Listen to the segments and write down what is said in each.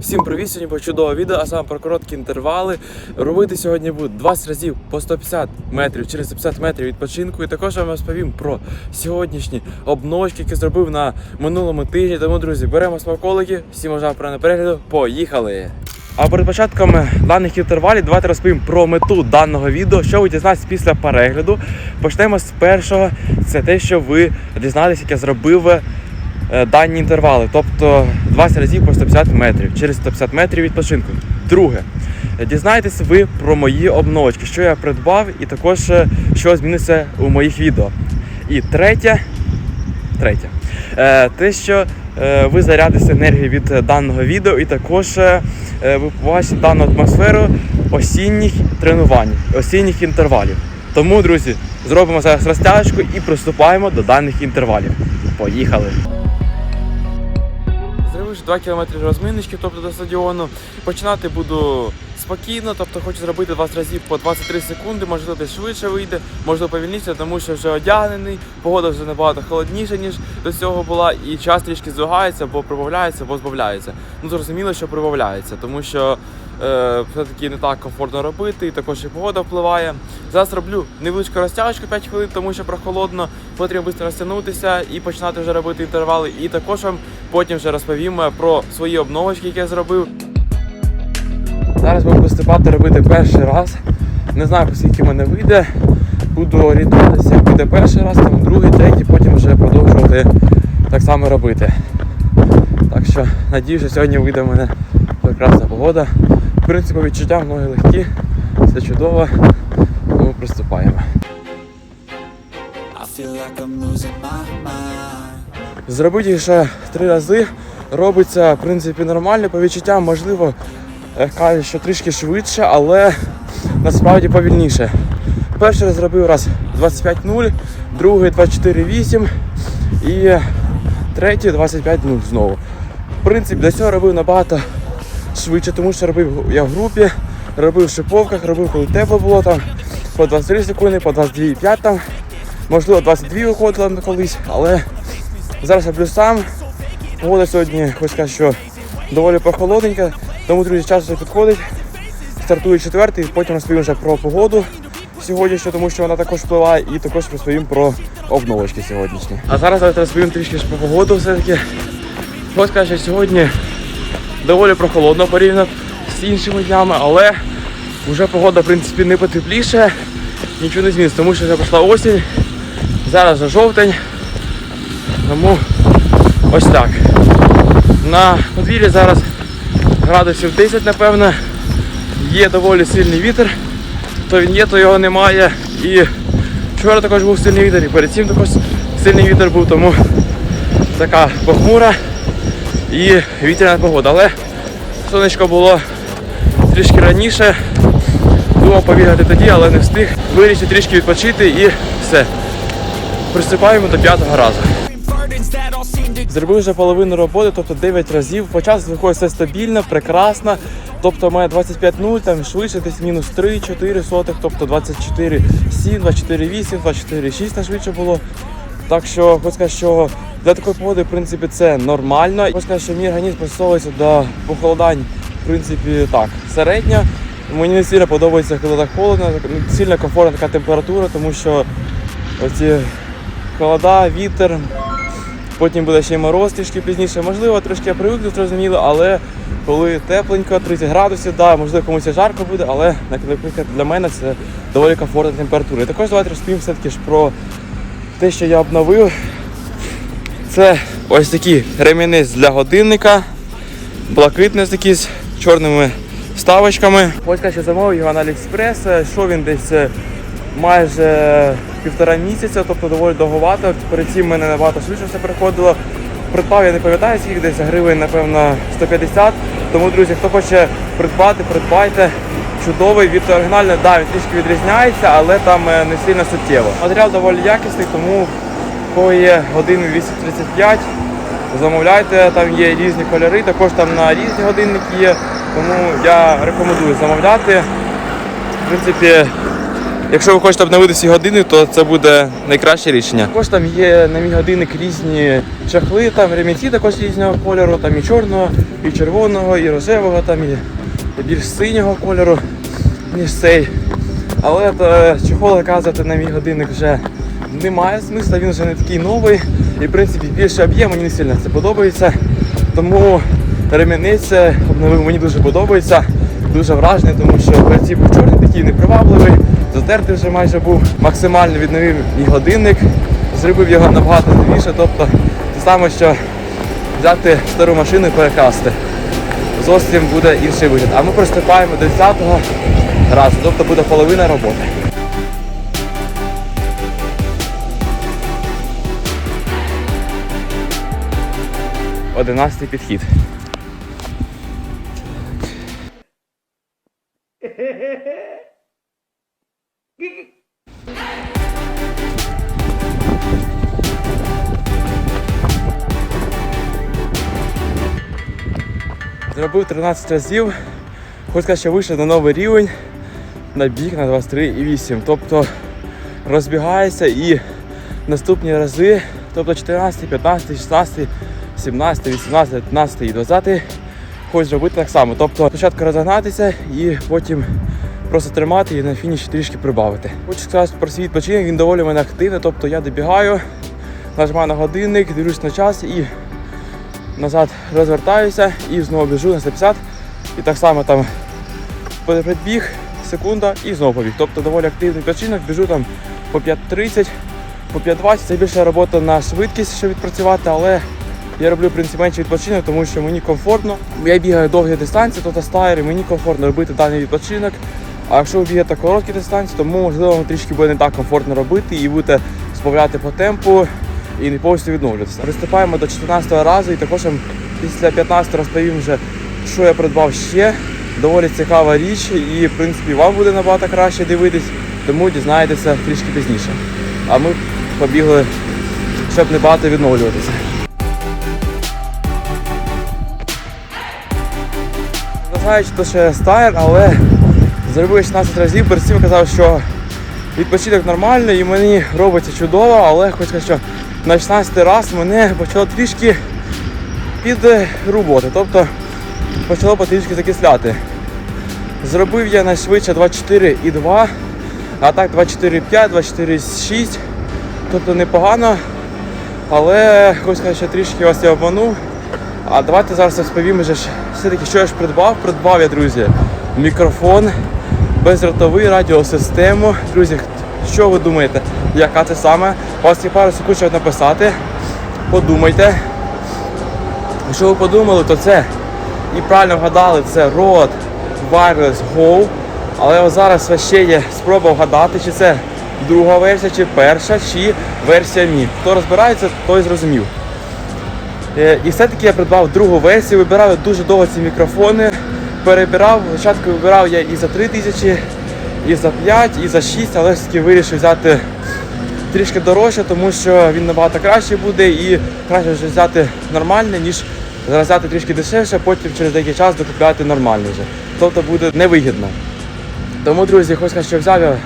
Всім привіт! Сьогодні чудове відео, а саме про короткі інтервали. Робити сьогодні буду 20 разів по 150 метрів через 150 метрів відпочинку. І також я вам розповім про сьогоднішні обножки, які зробив на минулому тижні. Тому, друзі, беремо смаколики, всім можна про перегляду. Поїхали! А перед початком даних інтервалів давайте розповім про мету даного відео, що ви дізнаєтесь після перегляду. Почнемо з першого. Це те, що ви дізнаєтесь, як я зробив дані інтервали, тобто 20 разів по 150 метрів, через 150 метрів відпочинку. Друге, дізнаєтесь ви про мої обновочки, що я придбав, і також е, що зміниться у моїх відео. І третє, третє, е, те, що е, ви зарядите енергію від е, даного відео, і також е, е, ви побачите дану атмосферу осінніх тренувань, осінніх інтервалів. Тому, друзі, зробимо зараз розтяжку і приступаємо до даних інтервалів. Поїхали! Зробивши 2 км розминочки, тобто до стадіону. Починати буду спокійно, тобто хочу зробити 20 разів по 23 секунди, можливо, десь швидше вийде, можливо повільніше, тому що вже одягнений, погода вже набагато холодніша, ніж до цього була, і час трішки здвигається, або прибавляється, або збавляється. Ну зрозуміло, що прибавляється, тому що все-таки не так комфортно робити, і також і погода впливає. Зараз роблю невеличку розтяжку 5 хвилин, тому що прохолодно, потрібно швидко розтягнутися і починати вже робити інтервали. І також вам потім вже розповім е, про свої обновочки, які я зробив. Зараз буду виступати робити перший раз. Не знаю, скільки мене вийде. Буду орієнтуватися, як буде перший раз, там другий, третій, потім вже продовжувати так само робити. Так що надію, що сьогодні вийде в мене прекрасна погода. В принципі, відчуття ноги легкі, все чудово, тому приступаємо. Зробити ще три рази робиться в принципі нормально. По відчуттям, можливо, е, кажуть, що трішки швидше, але насправді повільніше. Перший раз зробив раз 25.0, другий 24.8 і третій 25.0 знову. В принципі, до цього робив набагато швидше, тому що робив я в групі, робив в шиповках, робив, коли тепло було там по 23 секунди, по 22,5 там. Можливо, 22 виходило колись, але Зараз роблю сам. Погода сьогодні, хоч сказати, що доволі прохолодненька, тому, друзі, час підходить. Стартую четвертий, потім розповім вже про погоду сьогоднішню, тому що вона також впливає, і також розповім про обновочки сьогоднішні. А зараз розповім трішки про погоду все-таки. Хоч що сьогодні доволі прохолодно порівняно з іншими днями, але вже погода в принципі не потепліше, нічого не зміниться, тому що вже пішла осінь, зараз вже жовтень. Тому ось так. На подвір'ї зараз градусів 10, напевно. Є доволі сильний вітер. То він є, то його немає. І вчора також був сильний вітер, і перед цим також сильний вітер був, тому така похмура і вітряна погода. Але сонечко було трішки раніше. Думав побігати тоді, але не встиг. Вирішив трішки відпочити і все. Приступаємо до п'ятого разу. Зробив вже половину роботи, тобто 9 разів. По виходить все стабільно, прекрасно. Тобто мене 25-0, там швидше десь мінус 3-4 сотих, тобто 24-7, 24-8, 24-6 на швидше було. Так що хочу сказати, що для такої погоди, в принципі, це нормально. Хочу сказати, що мій організм пристосовується до похолодань, в принципі, так, середньо. Мені не сильно подобається, коли так холодно, не сильно комфортна така температура, тому що оці холода, вітер, Потім буде ще й мороз трішки пізніше. Можливо, трошки я привикну, зрозуміло, але коли тепленько, 30 градусів, да, можливо, комусь жарко буде, але наприклад, для мене це доволі комфортна температура. І також давайте розповім все-таки ж про те, що я обновив. Це ось такий ремінець для годинника, блакитний такий з чорними вставочками. Ось що замовив його на Aliexpress. Що він десь е, майже півтора місяця, тобто доволі довговато. Перед цим мене набагато швидше все приходило. Придбав, я не пам'ятаю, скільки десь гривень, напевно, 150. Тому, друзі, хто хоче придбати, придбайте. Чудовий від оригінального, да, він трішки відрізняється, але там е, не сильно суттєво. Матеріал доволі якісний, тому кого є години 235, замовляйте, там є різні кольори, також там на різні годинники є. Тому я рекомендую замовляти. В принципі, Якщо ви хочете обновити свій годинник, то це буде найкраще рішення. Також там є на мій годинник різні чахли, там ремінці також різного кольору, там і чорного, і червоного, і рожевого, там і більш синього кольору, ніж цей. Але то, чохол наказувати на мій годинник вже немає смисла, він вже не такий новий. І в принципі більше об'єм, мені не сильно це подобається. Тому ремінець обновив мені дуже подобається. Дуже вражений, тому що перед цим був чорний такий непривабливий, затертий вже майже був. Максимально відновив мій годинник, зробив його набагато новіше. Тобто те саме, що взяти стару машину і перекрасти. Зовсім буде інший вигляд. А ми приступаємо до 10-го разу, тобто буде половина роботи. Одинадцятий підхід. Зробив 13 разів. Хочу сказати, що вийшов на новий рівень на біг на 23,8. Тобто розбігається і наступні рази, тобто 14, 15, 16, 17, 18, 19 і 20 хочу зробити так само. Тобто спочатку розогнатися і потім просто тримати і на фініші трішки прибавити. Хочу сказати про свій відпочинок, він доволі мене активний. Тобто я добігаю, нажимаю на годинник, дивлюсь на час і назад розвертаюся і знову біжу на 150. І так само там підбіг, секунда і знову побіг. Тобто доволі активний відпочинок, біжу там по 5.30, по 5.20. Це більше робота на швидкість, щоб відпрацювати, але я роблю в принципі менше відпочинок, тому що мені комфортно. Я бігаю довгі дистанції, тобто стайри, мені комфортно робити даний відпочинок. А якщо ви бігаєте короткі дистанції, тому можливо вам трішки буде не так комфортно робити і будете збавляти по темпу і не повністю відновлюватися. Приступаємо до 14 разу і також після 15 розповім вже, що я придбав ще. Доволі цікава річ, і в принципі вам буде набагато краще дивитись, тому дізнаєтеся трішки пізніше. А ми побігли, щоб не багато відновлюватися. Зважаючи, то ще стаєр, але зробив 16 разів, перед казав, що відпочинок нормальний і мені робиться чудово, але сказати, що на 16 раз мене почало трішки підрубати, тобто почало потрішки закисляти. Зробив я найшвидше 24,2, а так 24,5, 24,6, тобто непогано, але сказати, що трішки вас я обманув. А давайте зараз розповім все-таки, що я ж придбав. Придбав я, друзі, мікрофон, безротовий радіосистему. Друзі, що ви думаєте, яка це саме? Вас є пару секунд, щоб написати. Подумайте. Якщо ви подумали, то це і правильно вгадали, це Rode Wireless Go. Але зараз ще є спроба вгадати, чи це друга версія, чи перша, чи версія Мі. Хто розбирається, той зрозумів. Е, І все-таки я придбав другу версію, вибирав дуже довго ці мікрофони. Перебирав, спочатку вибирав я і за 3 тисячі, і за 5, і за 6, але все-таки вирішив взяти трішки дорожче, тому що він набагато краще буде і краще вже взяти нормальний, ніж зараз взяти трішки дешевше, потім через деякий час докупляти нормальний вже. Тобто буде невигідно. Тому, друзі, сказати, що взяв я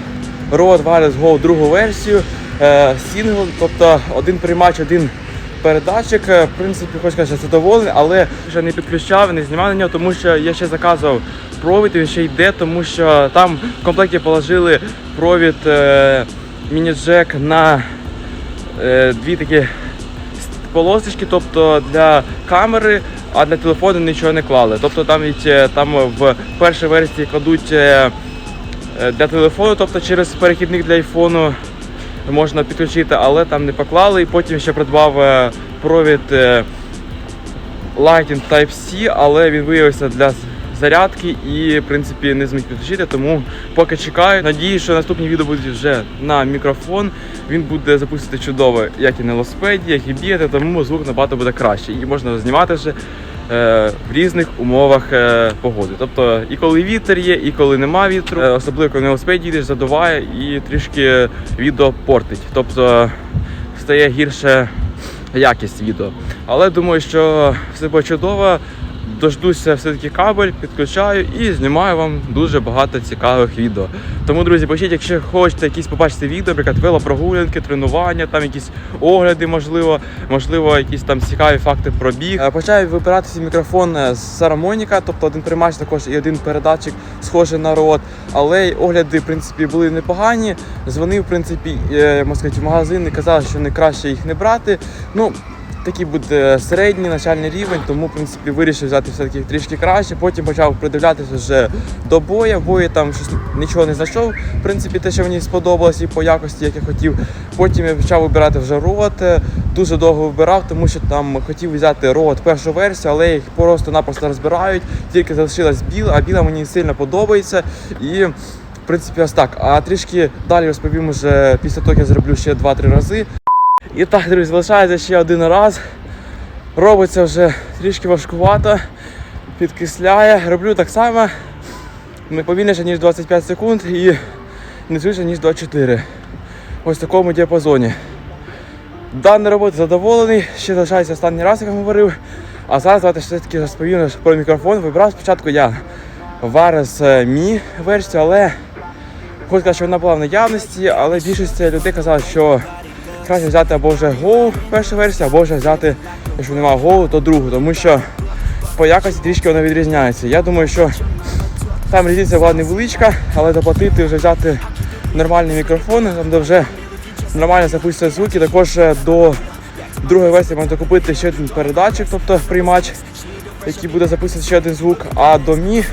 Rode Wireless Go другу версію, е, сінгл, тобто один приймач, один передатчик. Е, В принципі, хочу сказати, що задоволений, але ще не підключав, не знімав на нього, тому що я ще заказував провід, він ще йде, тому що там в комплекті положили провід е, міні-джек на е, дві такі полосочки, тобто для камери, а для телефону нічого не клали. Тобто там там в першій версії кладуть для телефону, тобто через перехідник для айфону можна підключити, але там не поклали. І потім ще придбав е, провід е, Lightning Type-C, але він виявився для зарядки і, в принципі, не зміг підключити, тому поки чекаю. Надію, що наступні відео будуть вже на мікрофон. Він буде запустити чудово, як і на велосипеді, як і бігати, тому звук набагато буде краще. І можна знімати вже в різних умовах е, погоди. Тобто і коли вітер є, і коли нема вітру, е, особливо коли на їдеш, задуває і трішки відео портить. Тобто стає гірше якість відео. Але думаю, що все буде чудово. Дождуся все-таки кабель, підключаю і знімаю вам дуже багато цікавих відео. Тому, друзі, пишіть, якщо хочете якісь побачити відео, наприклад, велопрогулянки, тренування, там якісь огляди, можливо, можливо, якісь там цікаві факти про біг. Е, Почав вибирати мікрофон е, з Сарамоніка, тобто один приймач також і один передатчик схожий на рот. Але огляди, в принципі, були непогані. Дзвонив, в принципі, е, в магазин і казав, що не краще їх не брати. Ну, Такий буде середній начальний рівень, тому в принципі вирішив взяти все-таки трішки краще. Потім почав придивлятися вже до боя. Бої там щось нічого не знайшов. В принципі, те, що мені сподобалось і по якості, як я хотів. Потім я почав вибирати вже рот. Дуже довго вибирав, тому що там хотів взяти рот першу версію, але їх просто-напросто розбирають. Тільки залишилась біла, а біла мені сильно подобається. І в принципі, ось так. А трішки далі розповім уже після того, як я зроблю ще 2-3 рази. І так, друзі, залишається ще один раз. Робиться вже трішки важкувато, підкисляє. Роблю так само, не повільніше, ніж 25 секунд і не швидше, ніж 24. Ось в такому діапазоні. Дана робота задоволений, ще залишається останній раз, як я говорив. А зараз давайте все-таки розповім про мікрофон. Вибрав спочатку я Варес Mi версію, але хочу сказати, що вона була в наявності, але більшість людей казали, що краще взяти або вже Go першу версію, або вже взяти, якщо немає Go, то другу, тому що по якості трішки вона відрізняється. Я думаю, що там різниця була невеличка, але доплатити вже взяти нормальний мікрофон, там де вже нормально записує звуки. Також е, до другої версії можна купити ще один передатчик, тобто приймач, який буде записувати ще один звук, а до Мі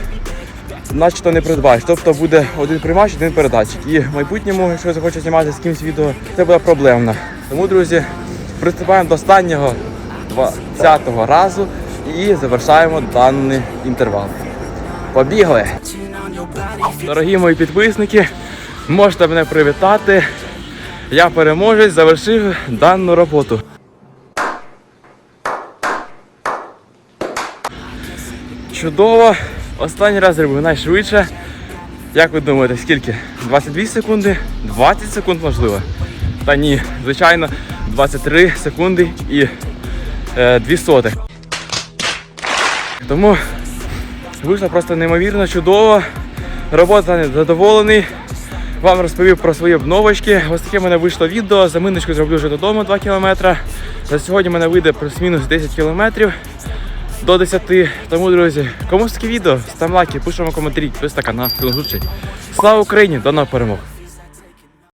начебто не придбаєш. Тобто буде один приймач, один передатчик. І в майбутньому, якщо я захочу знімати з кимось відео, це буде проблемно. Тому, друзі, приступаємо до останнього 20-го разу і завершаємо даний інтервал. Побігли! Дорогі мої підписники, можете мене привітати. Я переможець, завершив дану роботу. Чудово. Останній раз зробив найшвидше. Як ви думаєте, скільки? 22 секунди? 20 секунд можливо. Та ні, звичайно, 23 секунди і е, 2 сотих. Тому вийшло просто неймовірно чудово. Робота задоволений. Вам розповів про свої обновочки. Ось таке в мене вийшло відео. Заминочку зроблю вже додому 2 км. За сьогодні в мене вийде плюс-мінус 10 км до 10. Тому, друзі, кому ж таке відео, ставте лайки, пишемо коментарі, підписуйтесь на канал. До. Слава Україні! До нових перемог!